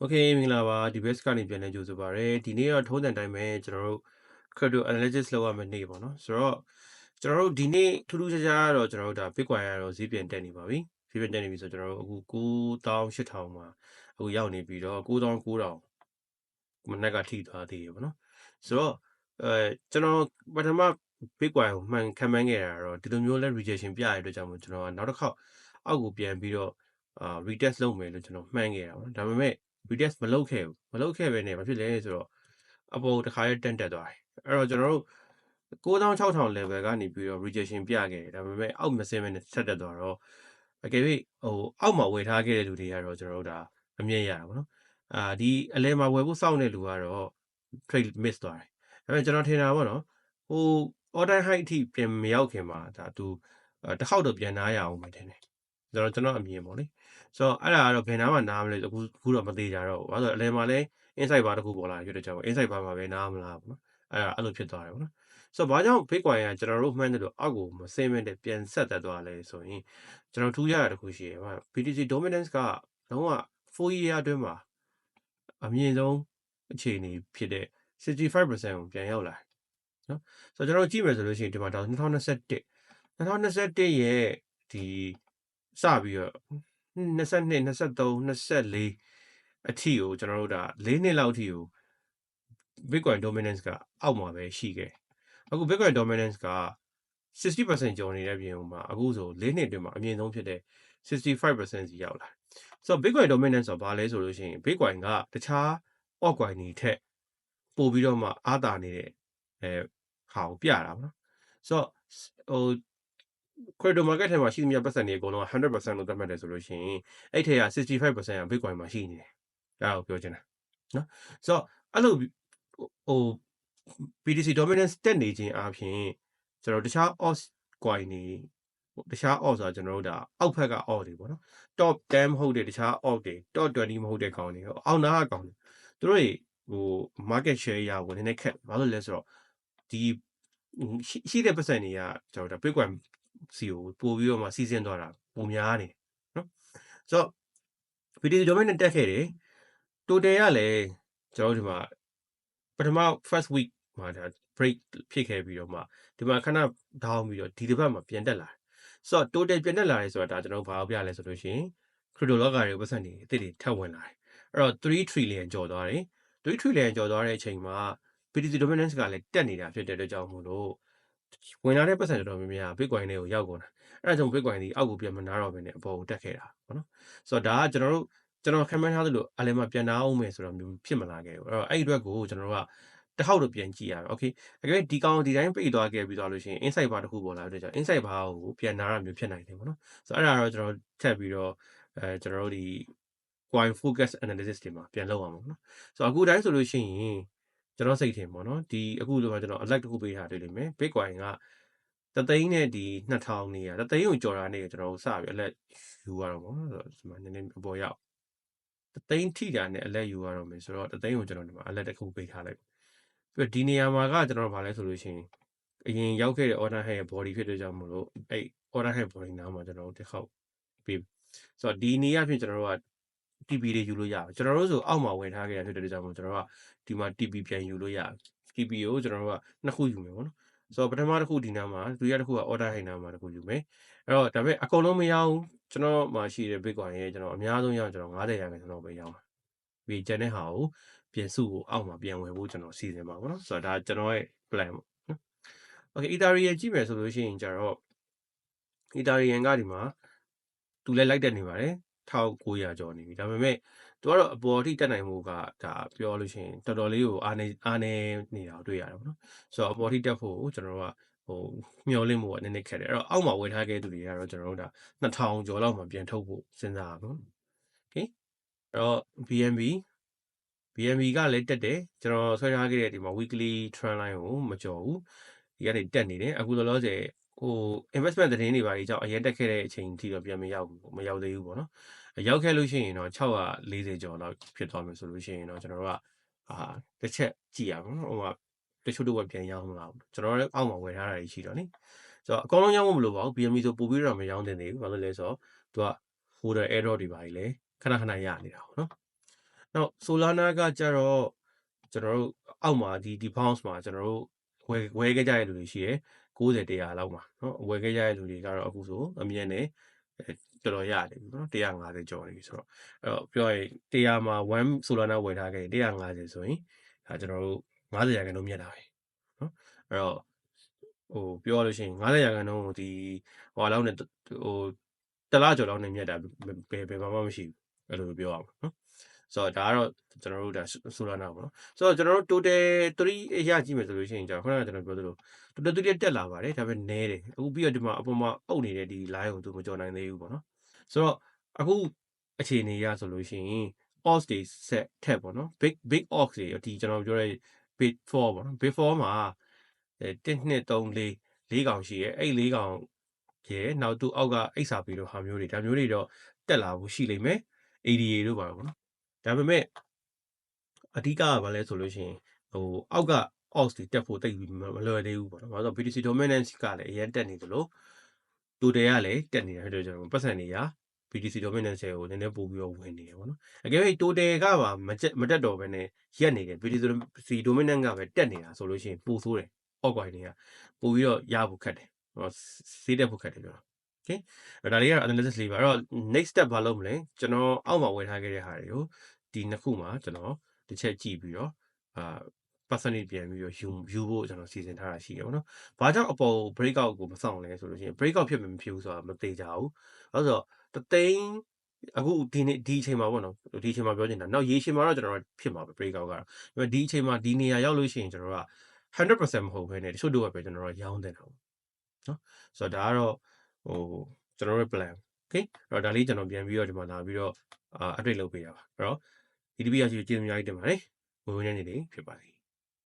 โอเคမင်္ဂလာပါဒီ best ကနေပြန်လဲကြိုဆိုပါရစေဒီနေ့တော့ထုံးစံတိုင်းပဲကျွန်တော်တို့ crypto analysis လုပ်ရမယ့်နေ့ပေါ့နော်ဆိုတော့ကျွန်တော်တို့ဒီနေ့ထူးထူးခြားခြားတော့ကျွန်တော်တို့ဒါ bitcoin ကတော့ဈေးပြန်တက်နေပါပြီဈေးပြန်တက်နေပြီဆိုကျွန်တော်တို့အခု9800မှာအခုရောက်နေပြီးတော့9900မနက်ကထိသွားသေးတယ်ပေါ့နော်ဆိုတော့အဲကျွန်တော်ပထမ bitcoin ကိုမှန်ခံမှန်းခဲ့တာတော့ဒီလိုမျိုးလဲ rejection ပြရတဲ့အတွက်ကြောင့်မို့ကျွန်တော်ကနောက်တစ်ခေါက်အောက်ကိုပြန်ပြီးတော့အာ retest လုပ်မယ်လို့ကျွန်တော်မှန်းခဲ့တာပေါ့နော်ဒါပေမဲ့ retest မလုပ်ခဲ့ဘူးမလုပ်ခဲ့ပဲねဘာဖြစ်လဲဆိုတော့အပေါ်တစ်ခါရဲတန့်တက်သွားတယ်အဲ့တော့ကျွန်တော်တို့9600 level ကနေပြီးတော့ rejection ပြခဲ့တယ်ဒါပေမဲ့အောက်မစင်းမဲ့နဲ့ဆက်တက်သွားတော့အကယ်၍ဟိုအောက်မှာဝယ်ထားခဲ့တဲ့လူတွေကတော့ကျွန်တော်တို့ဒါအမြင်ရတာပေါ့နော်အာဒီအလဲမှာဝယ်ဖို့စောင့်တဲ့လူကတော့ trade miss သွားတယ်ဒါပေမဲ့ကျွန်တော်ထင်တာပေါ့နော်ဟို order high အထိပြန်မရောက်ခင်မှာဒါသူတစ်ခေါက်တော့ပြန်နားရအောင်ပဲထင်တယ် ကျွန်တော်ကျွန်တော်အမြင်ပေါ့လေဆိုတော့အဲ့ဒါကတော့ဘယ်နားမှနားမလဲအခုအခုတော့မသေးကြတော့ဘူးဘာလို့လဲအလဲမှာလဲ insight bar တခုပေါ်လာဖြစ်တဲ့ကြောင့် insight bar မှာပဲနားမလားပေါ့နော်အဲ့ဒါအဲ့လိုဖြစ်သွားတယ်ပေါ့နော်ဆိုတော့ဘာကြောင့် bitcoin ကကျွန်တော်တို့မှန်းတယ်လို့အောက်ကိုမစင်းမတဲ့ပြန်ဆက်သက်သွားလဲဆိုရင်ကျွန်တော်ထူးရတာတခုရှိရယ်ဟာ BTC dominance ကလုံးဝ4 year အတွင်းမှာအမြင့်ဆုံးအခြေအနေဖြစ်တဲ့65%ကိုပြန်ရောက်လာတယ်နော်ဆိုတော့ကျွန်တော်ကြည့်မယ်ဆိုလို့ရှိရင်ဒီမှာတော့2021 2021ရဲ့ဒီ စပြီးတော့22 23 24အထိကိုကျွန်တော်တို့ဒါ၄နှစ်လောက်အထိကို Bitcoin dominance ကအောက်မှာပဲရှိခဲ့အခု Bitcoin dominance က60%ကျော်နေတဲ့ပြင်မှာအခုဆို၄နှစ်အတွင်းမှာအမြင့်ဆုံးဖြစ်တဲ့65%စီရောက်လာဆိုတော့ Bitcoin dominance ဆိုဘာလဲဆိုလို့ရှိရင် Bitcoin ကတခြား altcoin တွေထက်ပို့ပြီးတော့မှအားတာနေတဲ့အဲဟာကိုပြတာပေါ့နော်ဆိုတော့ဟို crypto market ထဲမှာရှိသမျှပတ်စံတွေအကုန်လုံး100%လို့သတ်မှတ်တယ်ဆိုလို့ရှိရင်အဲ့ထဲက65%က Bitcoin မှာရှိနေတယ်။ဒါကိုပြောချင်တာနော်။ဆိုတော့အဲ့လိုဟို BTC dominance တက်နေခြင်းအပြင်ကျွန်တော်တခြား alt coin တွေတခြား alt ဆိုတာကျွန်တော်တို့ဒါအောက်ဖက်က alt တွေပေါ့နော် top 10မဟုတ်တဲ့တခြား alt တွေ top 20မဟုတ်တဲ့ကောင်တွေအောက်နားကကောင်တွေသူတို့ဟို market share ရဝင်နေခက်ဘာလို့လဲဆိုတော့ဒီရှိတဲ့ပတ်စံတွေကကျွန်တော်ဒါ Bitcoin စီကိုပို့ပြီးတော့မှစီစဉ်သွားတာပုံများနေနော်ဆိုတော့ video domain နဲ့တက်ခဲ့တယ် total ကလည်းကျွန်တော်ဒီမှာပထမ first week မှာဒါ break ဖြစ်ခဲ့ပြီးတော့မှဒီမှာခဏ down ပြီးတော့ဒီတစ်ပတ်မှာပြန်တက်လာတယ်ဆိုတော့ total ပြန်တက်လာတယ်ဆိုတာဒါကျွန်တော်ဘာပြောပြလဲဆိုလို့ရှိရင် crypto logger တွေပတ်စံနေအစ်တွေထပ်ဝင်လာတယ်အဲ့တော့3 trillion ကျော်သွားတယ်3 trillion ကျော်သွားတဲ့အချိန်မှာ BTC dominance ကလည်းတက်နေတာဖြစ်တဲ့အတွက်ကြောင့်မို့လို့ ဝင်လာတဲ့ပတ်စံတော်တော်များများ Bitcoin တွေကိုရောက်ကုန်တာအဲ့ဒါကြောင့် Bitcoin ဒီအောက်ကိုပြန်မနာတော့ဘဲနဲ့အပေါ်ကိုတက်ခဲ့တာပေါ့နော်ဆိုတော့ဒါကကျွန်တော်တို့ကျွန်တော်ခံမှန်းထားသလိုအလဲမှာပြန်နာအောင်မယ်ဆိုတော့မျိုးဖြစ်မလာခဲ့ဘူးအဲ့တော့အဲ့ဒီအတွက်ကိုကျွန်တော်တို့ကတစ်ခေါက်တော့ပြန်ကြည့်ရတာ okay အကြိမ်ဒီကောင်ဒီတိုင်းပြေးသွားခဲ့ပြီးသွားလို့ရှိရင် insight bar တစ်ခုပေါ်လာတဲ့ကြောင့် insight bar ကိုပြန်နာရမျိုးဖြစ်နိုင်တယ်ပေါ့နော်ဆိုတော့အဲ့ဒါတော့ကျွန်တော်ထပ်ပြီးတော့အဲကျွန်တော်တို့ဒီ coin focus analysis တွေမှာပြန်လုပ်အောင်ပေါ့နော်ဆိုတော့အခုတိုင်းဆိုလို့ရှိရင် ကျွန်တော်စိတ်ထင်ပေါ့နော်ဒီအခုလိုမှကျွန်တော် alert တစ်ခုပေးထားတွေ့လိမ့်မယ် bitcoin ကတသိန်းနဲ့ဒီ2000နေရတသိန်းကိုကြော်တာနေကျွန်တော်တို့စပြီး alert ယူရတော့ပေါ့နော်ဒီမှာနည်းနည်းအပေါ်ရောက်တသိန်းထိတာနဲ့ alert ယူရတော့မယ်ဆိုတော့တသိန်းကိုကျွန်တော်ဒီမှာ alert တစ်ခုပေးထားလိုက်ပြီးတော့ဒီနေရာမှာကကျွန်တော်ဗာလဲဆိုလို့ရှိရင်အရင်ရောက်ခဲ့တဲ့ order head ရဲ့ body ဖြစ်တဲ့ကြောင့်မလို့အဲ့ order head body နားမှာကျွန်တော်တို့တစ်ခေါက်ပြီးဆိုတော့ဒီနေရာဖြစ်ကျွန်တော်တို့က TP တွေယူလို့ရတယ်ကျွန်တော်တို့ဆိုအောက်မှာဝင်ထားခဲ့ရဖြစ်တဲ့ကြောင့်မို့ကျွန်တော်ကဒီမှာ TP ပြန်ယူလို့ရတယ် TP ကိုကျွန်တော်တို့ကနှစ်ခုယူမယ်ပေါ့နော်ဆိုတော့ပထမတစ်ခုဒီနားမှာဒုတိယတစ်ခုက order high နားမှာတစ်ခုယူမယ်အဲ့တော့ဒါပေမဲ့အကုန်လုံးမရအောင်ကျွန်တော်မှာရှိတဲ့ bitcoin ရဲ့ကျွန်တော်အများဆုံးရအောင်ကျွန်တော်90ရာခိုင်နှုန်းတော့ပဲရအောင်ပြီးကျန်တဲ့ဟာကိုပြန်စုကိုအောက်မှာပြန်ဝယ်ဖို့ကျွန်တော်စီစဉ်ပါဘောနော်ဆိုတော့ဒါကျွန်တော်ရဲ့ plan ပေါ့နော် okay ethereum ကြည့်မယ်ဆိုလို့ရှိရင်ကျတော့ ethereum ကဒီမှာသူလည်းလိုက်တက်နေပါတယ် 1900ကျော်နေပြီဒါပေမဲ့သူကတော့အပေါ်အထိတက်နိုင်မှုကဒါပြောလို့ရှိရင်တော်တော်လေးကိုအားနေအားနေနေတာကိုတွေ့ရတယ်ပေါ့နော်ဆိုတော့အပေါ်အထိတက်ဖို့ကျွန်တော်တို့ကဟိုမျောလင့်မှုကနည်းနည်းခက်တယ်အဲ့တော့အောက်မှာဝယ်ထားခဲ့သူတွေကတော့ကျွန်တော်တို့ဒါ2000ကျော်လောက်မှပြန်ထုတ်ဖို့စဉ်းစားရပါဘူး okay အဲ့တော့ BNB BNB ကလည်းတက်တယ်ကျွန်တော်ဆွဲထားခဲ့တဲ့ဒီမှာ weekly trend line ကိုမကျော်ဘူးဒီကနေတက်နေတယ်အခုလောလောဆယ် ဟို investment သတင်းတွေပါကြီးကြောင့်အရင်တက်ခဲ့တဲ့အချိန်ထိတော့ပြန်မရောက်ဘူးမရောက်သေးဘူးပေါ့နော်ရောက်ခဲ့လို့ရှိရင်တော့640ကျော်လောက်ဖြစ်သွားမယ်ဆိုလို့ရှိရင်တော့ကျွန်တော်တို့ကအာတစ်ချက်ကြည့်ရအောင်နော်ဟိုကတချို့တော့ပြန်ရောင်းမလားဘူးကျွန်တော်လည်းအောက်မှာဝယ်ထားတာရှိတော့နိဆိုတော့အကောင်လုံးရောင်းဖို့မလိုပါဘူး BME ဆိုပို့ပြီးတော့မရောင်းတင်သေးဘူးဘာလို့လဲဆိုတော့သူက holder error တွေပါကြီးလေခဏခဏရနေတာပေါ့နော်နောက် Solana ကကြတော့ကျွန်တော်တို့အောက်မှာဒီဒီ bounce မှာကျွန်တော်တို့ဝယ်ဝယ်ခဲ့ကြတဲ့လူတွေရှိတယ် 90 100လောက်မှာเนาะဝယ်ခဲ့ကြတဲ့လူတွေကတော့အခုဆိုအမြင်နဲ့အဲတော်တော်ရတယ်ပြီเนาะ150ကျော်နေပြီဆိုတော့အဲ့တော့ပြောရင်100မှာ1 Solana ဝယ်ထားခဲ့ရင်150ဆိုရင်ဒါကျွန်တော်တို့90ရာခိုင်နှုန်းမြတ်တာပဲเนาะအဲ့တော့ဟိုပြောရလို့ရှိရင်90ရာခိုင်နှုန်းကိုဒီဟိုလောက်နဲ့ဟိုတလားကျော်လောက်နဲ့မြတ်တာဘယ်ဘယ်မှာမှမရှိဘူးအဲ့လိုပြောရမှာเนาะ ဆိုတော့ဒါကတော့ကျွန်တော်တို့ဒါ Solana ပေါ့နော်ဆိုတော့ကျွန်တော်တို့ total 3အရကြည့်မယ်ဆိုလို့ရှိရင်じゃခုနကကျွန်တော်ပြောသလို total 3တက်လာပါတယ်ဒါပေမဲ့နည်းတယ်အခုပြီးတော့ဒီမှာအပေါ်မှာအုပ်နေတဲ့ဒီ line ကိုသူမကြော်နိုင်သေးဘူးပေါ့နော်ဆိုတော့အခုအခြေအနေရဆိုလို့ရှိရင် odds တွေ set ထက်ပေါ့နော် big big odds တွေဒီကျွန်တော်ပြောတဲ့ big 4ပေါ့နော် big 4မှာအဲ1 2 3 4လေးကောင်ရှိရဲ့အဲ့လေးကောင်ရဲ့နောက်သူအောက်က XRP တို့ဟာမျိုးတွေဒါမျိုးတွေတော့တက်လာဖို့ရှိလိမ့်မယ် ADA တို့ပါပေါ့နော် ဒါပေမဲ့အဓိကကဘာလဲဆိုလို့ရှိရင်ဟိုအောက်က odds တွေတက်ဖို့တိတ်ပြီးမလွယ်သေးဘူးပေါ့နော်။ဘာလို့လဲဆိုတော့ BTC dominance ကလည်းအရင်တက်နေသလို total ကလည်းတက်နေတာဖြစ်တဲ့ကြောင့်ပတ်စံတွေက BTC dominance ကိုနည်းနည်းပို့ပြီးတော့ဝင်နေတယ်ပေါ့နော်။အကယ်၍ total ကပါမကျမတက်တော့ဘဲနဲ့ရက်နေတယ် BTC dominance ကပဲတက်နေတာဆိုလို့ရှိရင်ပိုဆိုးတယ်။ altcoin တွေကပို့ပြီးတော့ရဖို့ခက်တယ်။ဟောဈေးတက်ဖို့ခက်တယ်ပြောတာ။ okay အဲ့ဒါလေးကတော့ analysis လေးပါအဲ့တော့ next step ဘာလုပ်မလဲကျွန်တော်အောက်မှာဝယ်ထားခဲ့တဲ့ဟာတွေကိုဒီနှစ်ခုမှာကျွန်တော်တစ်ချက်ကြည့်ပြီးတော့အာ percentage ပြန်ပြီးတော့ယူယူဖို့ကျွန်တော်စီစဉ်ထားတာရှိရပါတော့။ဘာကြောင့်အပေါ် breakout ကိုမဆောင်လဲဆိုလို့ရှိရင် breakout ဖြစ်မယ်မဖြစ်ဘူးဆိုတာမသေးကြဘူး။အဲ့ဆိုတော့တသိန်းအခုဒီနေ့ဒီအချိန်မှာပေါ့နော်ဒီအချိန်မှာပြောချင်တာနောက်ရေရှည်မှာတော့ကျွန်တော်ဖြစ်မှာပဲ breakout ကတော့ဒါပေမဲ့ဒီအချိန်မှာဒီနေရာရောက်လို့ရှိရင်ကျွန်တော်က100%မဟုတ်ဘဲနဲ့တချို့တော့ပဲကျွန်တော်တို့ရောင်းတဲ့တာပေါ့နော်ဆိုတော့ဒါကတော့ ဟိုကျွန်တော်တို့ plan okay အဲ့တော့ဒါလေးကျွန်တော်ပြန်ပြီးတော့ဒီမှာလာပြီးတော့အာ update လုပ်ပေးတာပါအဲ့တော့ဒီတပည့်ရရှိကျေးဇူးအများကြီးတင်ပါတယ်ဝေဝေးနေနေဖြစ်ပါစေ